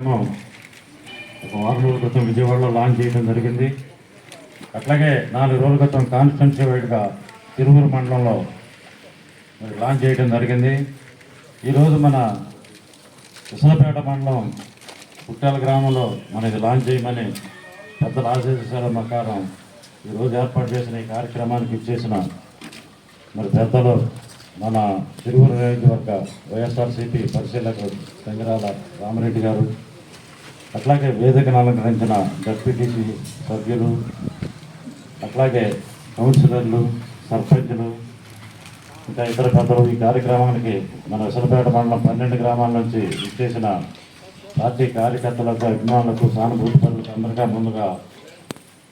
ఒక వారం రోజుల క్రితం విజయవాడలో లాంచ్ చేయడం జరిగింది. అట్లాగే నాలుగు రోజుల క్రితం కాన్స్టిట్యున్సీ వైడ్గా తిరువురు మండలంలో లాంచ్ చేయడం జరిగింది. ఈరోజు మన విశాఖపేట మండలం పుట్టాల గ్రామంలో మన ఇది లాంచ్ చేయమని పెద్దల ఆశీర్వశాల ప్రకారం ఈరోజు ఏర్పాటు చేసిన ఈ కార్యక్రమానికి ఇచ్చేసిన మరి పెద్దలు మన తిరువురు నియోజకవర్గ వైఎస్ఆర్సీపీ పరిశీలకులు సంగరాల రామరెడ్డి గారు. అట్లాగే వేదికను అలంకరించిన డెప్యూటీసీ సభ్యులు అట్లాగే కౌన్సిలర్లు సర్పంచులు ఇంకా ఇతర పెద్దలు ఈ కార్యక్రమానికి మన విసలపేట మండలం పన్నెండు గ్రామాల నుంచి ఇచ్చేసిన పార్టీ కార్యకర్తలకు అభిమానులకు సానుభూతి పనులకు అందరికీ ముందుగా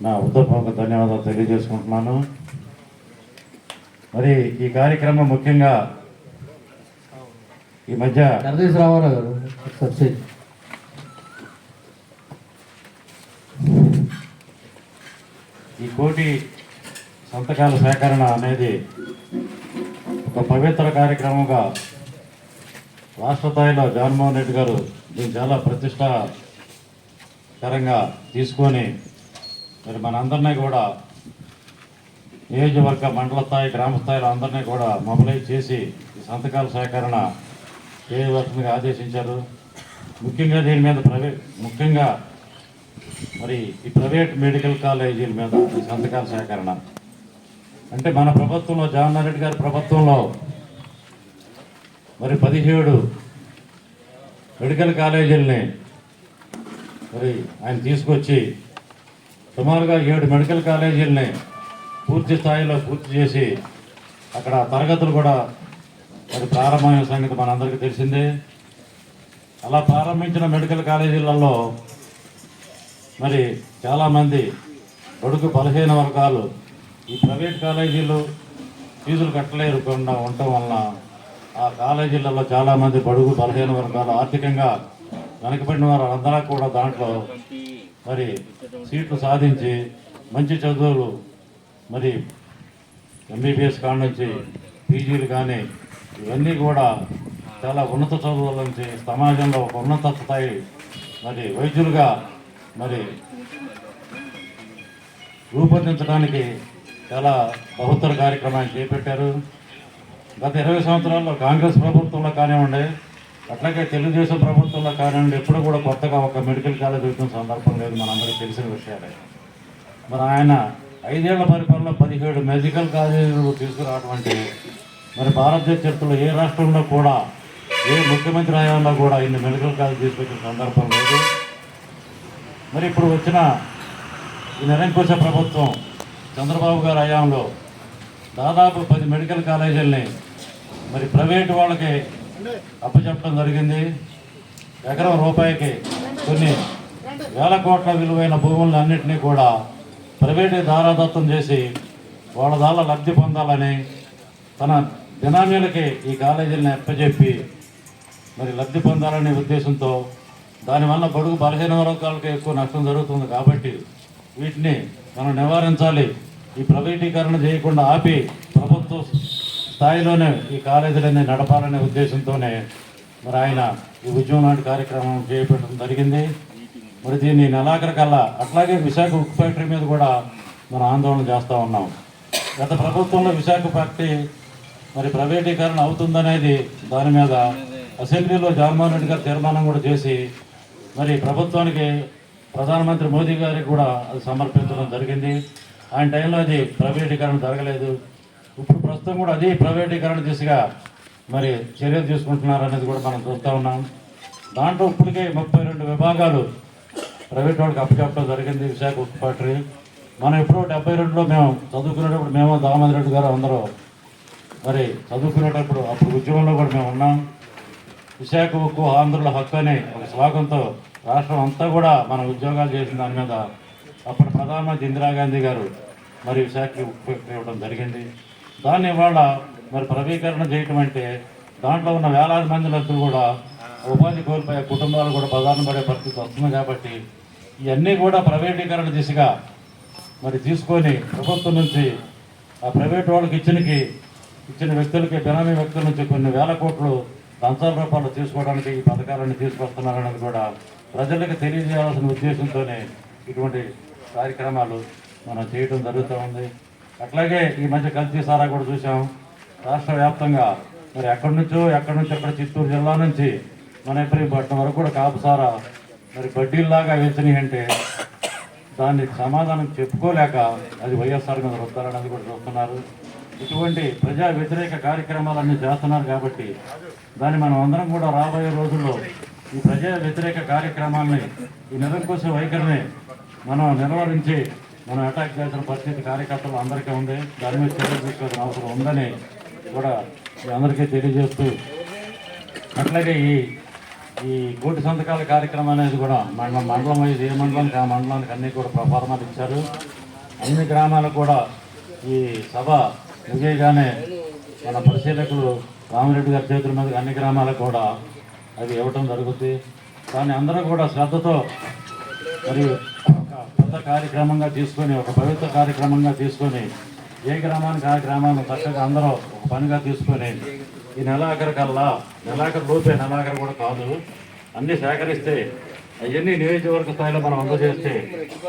నా ఉద్దపూర్వక ధన్యవాదాలు తెలియజేసుకుంటున్నాను. మరి ఈ కార్యక్రమం ముఖ్యంగా ఈ మధ్య జగదీష్ రామారావు గారు ఈ కోటి సంతకాల సేకరణ అనేది ఒక పవిత్ర కార్యక్రమంగా రాష్ట్ర స్థాయిలో జగన్మోహన్ రెడ్డి గారు దీన్ని చాలా ప్రతిష్టాకరంగా తీసుకొని మరి మనందరినీ కూడా నియోజకవర్గ మండల స్థాయి గ్రామ స్థాయిలో అందరినీ కూడా మొబలైజ్ చేసి ఈ సంతకాల సేకరణ చేయవలసిందిగా ఆదేశించారు. ముఖ్యంగా దీని మీద ప్రవే ముఖ్యంగా మరి ఈ ప్రైవేట్ మెడికల్ కాలేజీల మీద ఈ సంతకాల సేకరణ. అంటే మన ప్రభుత్వంలో జగన్మోహన్ రెడ్డి గారి ప్రభుత్వంలో మరి పదిహేడు మెడికల్ కాలేజీలని మరి ఆయన తీసుకొచ్చి సుమారుగా ఏడు మెడికల్ కాలేజీలని పూర్తి స్థాయిలో పూర్తి చేసి అక్కడ తరగతులు కూడా మరి ప్రారంభమైన సంగతి మనందరికీ తెలిసిందే. అలా ప్రారంభించిన మెడికల్ కాలేజీలలో మరి చాలామంది బడుగు బలహీన వర్గాలు ఈ ప్రైవేట్ కాలేజీలు ఫీజులు కట్టలేకుండా ఉండటం వలన ఆ కాలేజీలలో చాలామంది బడుగు బలహీన వర్గాలు ఆర్థికంగా వెనకబడిన వారు అందరూ కూడా దాంట్లో మరి సీట్లు సాధించి మంచి చదువులు మరి ఎంబీబీఎస్ కాడ నుంచి పీజీలు కానీ ఇవన్నీ కూడా చాలా ఉన్నత చదువుల నుంచి సమాజంలో ఒక ఉన్నత స్థాయి మరి వైద్యులుగా మరి రూపొందించడానికి చాలా బహుత్తర కార్యక్రమాన్ని చేపట్టారు. గత ఇరవై సంవత్సరాల్లో కాంగ్రెస్ ప్రభుత్వంలో కానివ్వండి అట్లాగే తెలుగుదేశం ప్రభుత్వంలో కానివ్వండి ఎప్పుడు కూడా కొత్తగా ఒక మెడికల్ కాలేజ్ పెట్టిన సందర్భం లేదు. మనందరికీ తెలిసిన విషయాలే. మరి ఆయన ఐదేళ్ళ పరిపాలన పదిహేడు మెడికల్ కాలేజీలు తీసుకురావడం అంటే మరి భారతదేశ చరిత్రలో ఏ రాష్ట్రంలో కూడా ఏ ముఖ్యమంత్రి హయాంలో కూడా ఇన్ని మెడికల్ కాలేజ్ తీసుకొచ్చిన సందర్భం లేదు. మరి ఇప్పుడు వచ్చిన ఈ నిరంకుశ ప్రభుత్వం చంద్రబాబు గారి హయాంలో దాదాపు పది మెడికల్ కాలేజీలని మరి ప్రైవేటు వాళ్ళకి అప్పచెప్పడం జరిగింది. ఎకరం రూపాయికి కొన్ని వేల కోట్ల విలువైన భూములను అన్నింటినీ కూడా ప్రైవేటు దారాదత్తం చేసి వాళ్ళ దాళ్ళ లబ్ధి పొందాలని తన బినామీలకి ఈ కాలేజీలను అప్పచెప్పి మరి లబ్ధి పొందాలనే ఉద్దేశంతో దానివల్ల బడుగు బలహీన వర్గాలకు ఎక్కువ నష్టం జరుగుతుంది కాబట్టి వీటిని మనం నివారించాలి. ఈ ప్రైవేటీకరణ చేయకుండా ఆపి ప్రభుత్వ స్థాయిలోనే ఈ కాలేజీలన్నీ నడపాలనే ఉద్దేశంతోనే మరి ఆయన ఈ ఉద్యమం లాంటి కార్యక్రమం చేపట్టడం జరిగింది. మరి దీన్ని నెలాఖరు కల్లా అట్లాగే విశాఖ ఉక్కు ఫ్యాక్టరీ మీద కూడా మనం ఆందోళన చేస్తూ ఉన్నాం. గత ప్రభుత్వంలో విశాఖ ఫ్యాక్టరీ మరి ప్రైవేటీకరణ అవుతుందనేది దాని మీద అసెంబ్లీలో జగన్మోహన్ రెడ్డి గారు తీర్మానం కూడా చేసి మరి ప్రభుత్వానికి ప్రధానమంత్రి మోదీ గారికి కూడా అది సమర్పించడం జరిగింది. ఆయన టైంలో అది ప్రైవేటీకరణ జరగలేదు. ఇప్పుడు ప్రస్తుతం కూడా అది ప్రైవేటీకరణ దిశగా మరి చర్యలు తీసుకుంటున్నారు అనేది కూడా మనం చూస్తూ ఉన్నాం. దాంట్లో ఇప్పటికే ముప్పై రెండు విభాగాలు ప్రైవేట్ వాళ్ళకి అప్పచెప్పడం జరిగింది విశాఖ ఉక్కు ఫ్యాక్టరీ. మనం ఎప్పుడో డెబ్బై రెండులో మేము చదువుకునేటప్పుడు మేము దామోదర్ రెడ్డి గారు అందరూ మరి చదువుకునేటప్పుడు అప్పుడు ఉద్యమంలో కూడా మేము ఉన్నాం. విశాఖ ఉక్కు ఆంధ్రుల హక్కు అనే ఒక శ్లోకంతో రాష్ట్రం అంతా కూడా మన ఉద్యోగాలు చేసిన దాని మీద అప్పుడు ప్రధానమంత్రి ఇందిరాగాంధీ గారు మరి విశాఖకి ఇవ్వడం జరిగింది. దాన్ని ఇవాళ మరి ప్రవీకరణ చేయటం అంటే దాంట్లో ఉన్న వేలాది మంది లబ్ధులు కూడా ఉపాధి కోల్పోయే కుటుంబాలు కూడా ప్రధాన పడే పరిస్థితి వస్తుంది కాబట్టి ఇవన్నీ కూడా ప్రైవేటీకరణ దిశగా మరి తీసుకొని ప్రభుత్వం నుంచి ఆ ప్రైవేట్ వాళ్ళకి ఇచ్చినకి ఇచ్చిన వ్యక్తులకి బినామీ వ్యక్తుల నుంచి కొన్ని వేల కోట్లు లంచాల రూపాయలు తీసుకోవడానికి ఈ పథకాలను తీసుకొస్తున్నారనేది కూడా ప్రజలకు తెలియజేయాల్సిన ఉద్దేశంతోనే ఇటువంటి కార్యక్రమాలు మనం చేయడం జరుగుతూ ఉంది. అట్లాగే ఈ మధ్య కల్తీ సారా కూడా చూసాం రాష్ట్ర వ్యాప్తంగా మరి ఎక్కడి నుంచో ఎక్కడి నుంచి అక్కడ చిత్తూరు జిల్లా నుంచి మన పట్టణం వరకు కూడా కాపు సారా మరి బడ్డీల్లాగా వెళ్తున్నాయి అంటే దాన్ని సమాధానం చెప్పుకోలేక అది వైఎస్ఆర్ మీద రుద్దాలన్నది కూడా చూస్తున్నారు. ఇటువంటి ప్రజా వ్యతిరేక కార్యక్రమాలన్నీ చేస్తున్నారు కాబట్టి దాన్ని మనం అందరం కూడా రాబోయే రోజుల్లో ఈ ప్రజా వ్యతిరేక కార్యక్రమాల్ని ఈ నిరంకుశ వైఖరిని మనం నిర్వహించి మనం అటాక్ చేసిన పరిస్థితి కార్యకర్తలు అందరికీ ఉంది. దాని మీద చర్యలు తీసుకోవాల్సిన అవసరం ఉందని కూడా అందరికీ తెలియజేస్తూ అట్లాగే ఈ ఈ కోటి సంతకాల కార్యక్రమం అనేది కూడా మండలం మండలం వైజ్ ఏ మండలానికి ఆ మండలానికి అన్ని కూడా ప్రఫార్మాలు ఇచ్చారు. అన్ని గ్రామాలకు కూడా ఈ సభ ముగియగానే మన పరిశీలకులు రామిరెడ్డి గారి చేతుల మీద అన్ని గ్రామాలకు కూడా అది ఇవ్వటం జరుగుతుంది కానీ అందరూ కూడా శ్రద్ధతో మరియు ఒక పెద్ద కార్యక్రమంగా తీసుకొని ఒక పవిత్ర కార్యక్రమంగా తీసుకొని ఏ గ్రామానికి ఆ గ్రామాన్ని చక్కగా అందరూ ఒక పనిగా తీసుకొని ఈ నెలాఖరు కల్లా నెలాఖరు లోపే నెలాఖరు కూడా కాదు అన్నీ సేకరిస్తే అవన్నీ నియోజకవర్గ స్థాయిలో మనం అందజేస్తే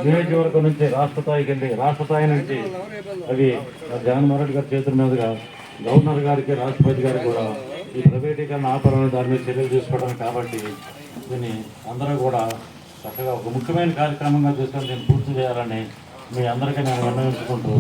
నియోజకవర్గం నుంచి రాష్ట్ర స్థాయికి వెళ్ళి రాష్ట్ర స్థాయి నుంచి అవి జగన్మోహన్ రెడ్డి గారి చేతుల మీదుగా గవర్నర్ గారికి రాష్ట్రపతి గారికి కూడా ఈ ప్రైవేటీకరణ ఆపరణ దాని మీద చర్యలు తీసుకోవడం కాబట్టి దీన్ని అందరూ కూడా చక్కగా ఒక ముఖ్యమైన కార్యక్రమంగా తీసుకొని దీన్ని పూర్తి చేయాలని మీ అందరికీ నేను విన్నవించుకుంటూ